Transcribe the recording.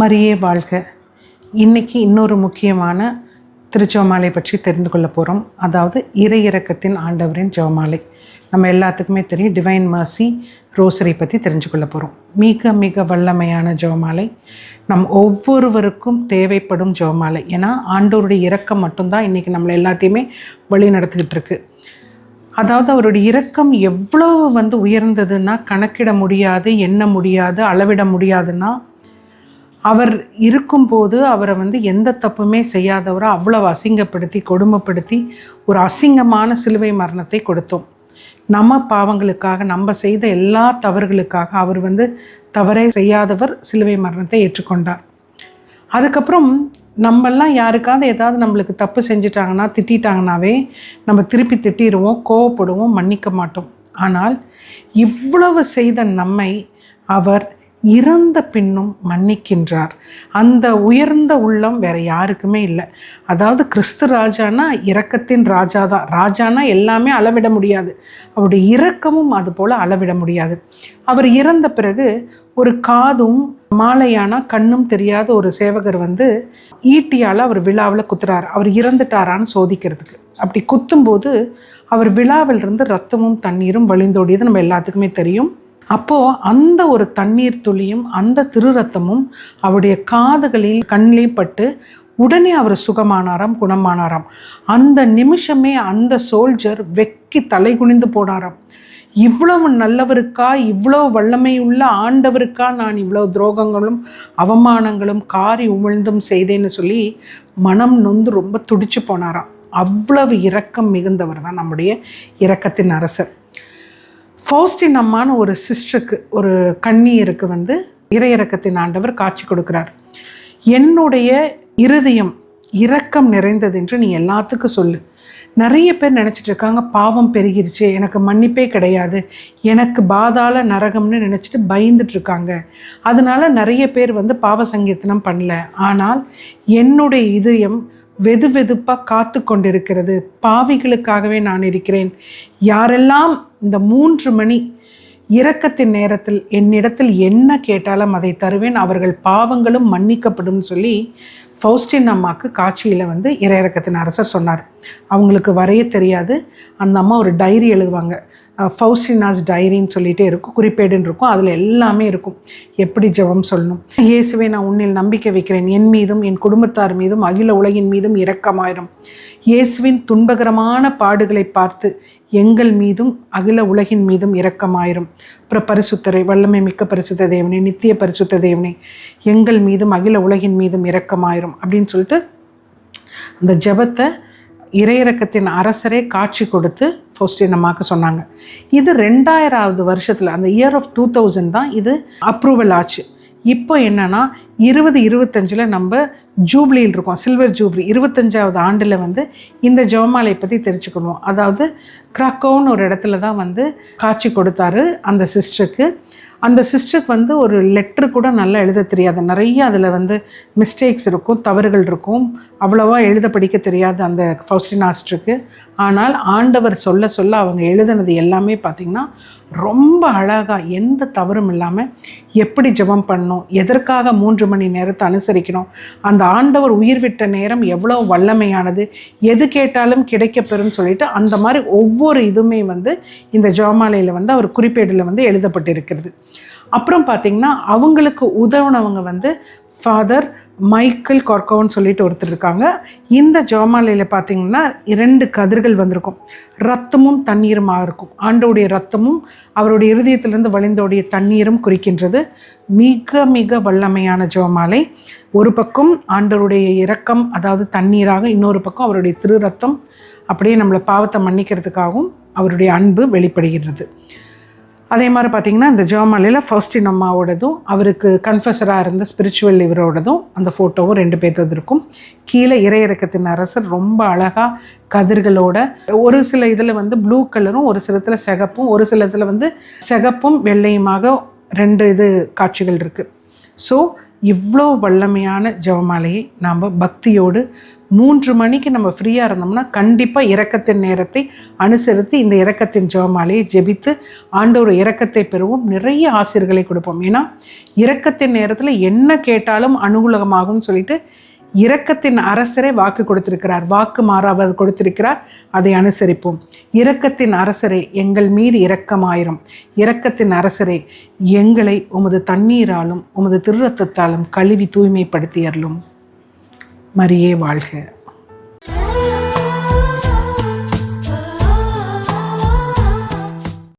மரியே வாழ்க. இன்னைக்கு இன்னொரு முக்கியமான திருச்செவமாலை பற்றி தெரிந்து கொள்ள போகிறோம் அதாவது இறை இறக்கத்தின் ஆண்டவரின் ஜெவமாலை நம்ம எல்லாத்துக்குமே தெரியும் டிவைன் மர்சி ரோசரி பற்றி தெரிஞ்சு கொள்ள போகிறோம் மிக மிக வல்லமையான ஜெவமாலை நம் ஒவ்வொருவருக்கும் தேவைப்படும் ஜெவமாலை ஏன்னா ஆண்டவருடைய இறக்கம் மட்டும்தான் இன்றைக்கி நம்மளை எல்லாத்தையுமே வழி நடத்திக்கிட்டு இருக்கு. அதாவது அவருடைய இரக்கம் எவ்வளவு வந்து உயர்ந்ததுன்னா கணக்கிட முடியாது எண்ண முடியாது அளவிட முடியாதுன்னா அவர் இருக்கும்போது அவரை வந்து எந்த தப்புமே செய்யாதவரை அவ்வளவு அசிங்கப்படுத்தி கொடுமைப்படுத்தி ஒரு அசிங்கமான சிலுவை மரணத்தை கொடுத்தோம். நம்ம பாவங்களுக்காக நம்ம செய்த எல்லா தவறுகளுக்காக அவர் வந்து தவறே செய்யாதவர் சிலுவை மரணத்தை ஏற்றுக்கொண்டார். அதுக்கப்புறம் நம்மெல்லாம் யாருக்காவது ஏதாவது நம்மளுக்கு தப்பு செஞ்சிட்டாங்கன்னா திட்டாங்கனாவே நம்ம திருப்பி திட்டிடுவோம் கோவப்படுவோம் மன்னிக்க மாட்டோம். ஆனால் இவ்வளவு செய்த நம்மை அவர் இறந்த பின்னும் மன்னிக்கின்றார். அந்த உயர்ந்த உள்ளம் வேற யாருக்குமே இல்லை. அதாவது கிறிஸ்து ராஜானா இரக்கத்தின் ராஜா தான் ராஜானா எல்லாமே அளவிட முடியாது. அவருடைய இரக்கமும் அது போல் அளவிட முடியாது. அவர் இறந்த பிறகு ஒரு காதும் மாலையானா கண்ணும் தெரியாத ஒரு சேவகர் வந்து ஈட்டியால் அவர் விழாவில் குத்துறாரு. அவர் இறந்துட்டாரான்னு சோதிக்கிறதுக்கு. அப்படி குத்தும்போது அவர் விழாவில் இருந்து ரத்தமும் தண்ணீரும் வழிந்தோடியது நம்ம எல்லாத்துக்குமே தெரியும். அப்போது அந்த ஒரு தண்ணீர் துளியும் அந்த திருரத்தமும் அவருடைய காதுகளில் கண்ணிலையும் பட்டு உடனே அவர் சுகமானாராம் குணமானாராம். அந்த நிமிஷமே அந்த சோல்ஜர் வெக்கி தலை குனிந்து போனாராம். இவ்வளவு நல்லவருக்கா இவ்வளோ வல்லமையுள்ள ஆண்டவருக்கா நான் இவ்வளவு துரோகங்களும் அவமானங்களும் காரி உமிழ்ந்தும் செய்தேன்னு சொல்லி மனம் நொந்து ரொம்ப துடிச்சு போனாராம். அவ்வளவு இரக்கம் மிகுந்தவர் தான் நம்முடைய இரக்கத்தின் அரசர். ஃபௌஸ்டின் அம்மான்னு ஒரு சிஸ்டருக்கு ஒரு கண்ணீருக்கு வந்து இறையிறக்கத்தின் ஆண்டவர் காட்சி கொடுக்குறார். என்னுடைய இருதயம் இரக்கம் நிறைந்தது என்று நீ எல்லாத்துக்கும் சொல்லு. நிறைய பேர் நினச்சிட்டு இருக்காங்க பாவம் பெருகிருச்சு எனக்கு மன்னிப்பே கிடையாது எனக்கு பாதாள நரகம்னு நினச்சிட்டு பயந்துட்டுருக்காங்க அதனால நிறைய பேர் வந்து பாவ சங்கீர்த்தனம் பண்ணல. ஆனால் என்னுடைய இதயம் வெது வெதுப்பாக காத்து கொண்டிருக்கிறது. பாவிகளுக்காகவே நான் இருக்கிறேன். யாரெல்லாம் இந்த மூன்று மணி இரக்கத்தின் நேரத்தில் என்னிடத்தில் என்ன கேட்டாலும் அதை தருவேன். அவர்கள் பாவங்களும் மன்னிக்கப்படும் சொல்லி ஃபௌஸ்டின் அம்மாவுக்கு காட்சியில் வந்து இறையிறக்கத்தின் அரசர் சொன்னார். அவங்களுக்கு வரைய தெரியாது. அந்த அம்மா ஒரு டைரி எழுதுவாங்க. ஃபௌஸ்டினாஸ் டைரின்னு சொல்லிகிட்டே இருக்கும். குறிப்பேடுன்னு இருக்கும். அதில் எல்லாமே இருக்கும். எப்படி ஜெபம் சொல்லணும்? இயேசுவை நான் உன்னில் நம்பிக்கை வைக்கிறேன். என் மீதும் என் குடும்பத்தார் மீதும் அகில உலகின் மீதும் இரக்கமாயிரும். இயேசுவின் துன்பகரமான பாடுகளை பார்த்து எங்கள் மீதும் அகில உலகின் மீதும் இரக்கமாயிரும். அப்புறம் வல்லமை மிக்க பரிசுத்த தேவனே நித்திய பரிசுத்த தேவனே எங்கள் மீதும் அகில உலகின் மீதும் இரக்கமாயிரும். அப்படின்னு சொல்லிட்டு அந்த ஜெபத்தை இறையிறக்கத்தின் அரசரே காட்சி கொடுத்து ஃபோஸ்டின் அம்மாவுக்கு சொன்னாங்க. இது ரெண்டாயிராவது வருஷத்தில் அந்த இயர் ஆஃப் டூ தௌசண்ட் தான் இது அப்ரூவல் ஆச்சு. இப்போ என்னென்னா இருபது இருபத்தஞ்சில் நம்ம ஜூப்ளியில் இருக்கோம். சில்வர் ஜூப்ளி இருபத்தஞ்சாவது ஆண்டில் வந்து இந்த ஜெவமாலையை பற்றி தெரிஞ்சுக்கணும். அதாவது கிராக்கோன்னு ஒரு இடத்துல தான் வந்து காட்சி கொடுத்தாரு அந்த சிஸ்டருக்கு. அந்த சிஸ்டருக்கு வந்து ஒரு லெட்ரு கூட நல்லா எழுத தெரியாது. நிறைய அதில் வந்து மிஸ்டேக்ஸ் இருக்கும் தவறுகள் இருக்கும். அவ்வளோவா எழுத படிக்க தெரியாது அந்த ஃபவுஸ்டினாஸ்டருக்கு ஆனால் ஆண்டவர் சொல்ல சொல்ல அவங்க எழுதுனது எல்லாமே பார்த்திங்கன்னா ரொம்ப அழகாக எந்த தவறும் இல்லாமல் எப்படி ஜெபம் பண்ணணும் எதற்காக மூன்று மணி நேரத்தை அனுசரிக்கணும். அந்த ஆண்டவர் உயிர் விட்ட நேரம் எவ்வளோ வல்லமையானது எது கேட்டாலும் கிடைக்கப்பெறும்னு சொல்லிட்டு அந்த மாதிரி ஒவ்வொரு இதுவுமே வந்து இந்த ஜோமாலையில் வந்து அவர் குறிப்பேடில் வந்து எழுதப்பட்டிருக்கிறது. அப்புறம் பார்த்திங்கன்னா அவங்களுக்கு உதவுனவங்க வந்து ஃபாதர் மைக்கேல் கொர்கோன்னு சொல்லிட்டு ஒருத்தர் இருக்காங்க. இந்த ஜோமாலையில் பார்த்திங்கன்னா இரண்டு கதிர்கள் வந்திருக்கும். ரத்தமும் தண்ணீருமாக இருக்கும். ஆண்டோடைய ரத்தமும் அவருடைய இருதயத்திலிருந்து வழிந்தோடைய தண்ணீரும் குறிக்கின்றது. மிக மிக வல்லமையான ஜோமாலை. ஒரு பக்கம் ஆண்டவருடைய இரக்கம் அதாவது தண்ணீராக இன்னொரு பக்கம் அவருடைய திரு ரத்தம் அப்படியே நம்மளை பாவத்தை மன்னிக்கிறதுக்காகவும் அவருடைய அன்பு வெளிப்படுகிறது அதே மாதிரி பார்த்திங்கன்னா இந்த ஜெர்மனியில் ஃபர்ஸ்டின் அம்மாவோடதும் அவருக்கு கன்ஃபஸராக இருந்த ஸ்பிரிச்சுவல் இவரோடதும் அந்த ஃபோட்டோவும் ரெண்டு பேர்த்தது இருக்கும். கீழே இறையிறக்கத்தின் அரசர் ரொம்ப அழகாக கதிர்களோட ஒரு சில இதில் வந்து ப்ளூ கலரும் ஒரு சிலத்தில் சிகப்பும் ஒரு சில இதில் வந்து சிகப்பும் வெள்ளையுமாக ரெண்டு இது காட்சிகள் இருக்குது ஸோ இவ்வளோ வல்லமையான ஜெபமாலையை நாம் பக்தியோடு மூன்று மணிக்கு நம்ம ஃப்ரீயாக இருந்தோம்னா கண்டிப்பாக இறக்கத்தின் நேரத்தை அனுசரித்து இந்த இறக்கத்தின் ஜெபமாலையை ஜெபித்து ஆண்டவர் இறக்கத்தை பெறுவோம். நிறைய ஆசிரியர்களை கொடுப்போம். ஏன்னா இறக்கத்தின் நேரத்தில் என்ன கேட்டாலும் அனுகூலமாகும்னு சொல்லிட்டு இரக்கத்தின் அரசரே வாக்கு கொடுத்திருக்கிறார். வாக்கு மாறாவது கொடுத்திருக்கிறார். அதை அனுசரிப்போம். இரக்கத்தின் அரசரே எங்கள் மீது இரக்கமாயிரும். இரக்கத்தின் அரசரே எங்களை உமது தண்ணீராலும் உமது திருரத்தத்தாலும் கழுவி தூய்மைப்படுத்தியறலும் மரியே வாழ்க.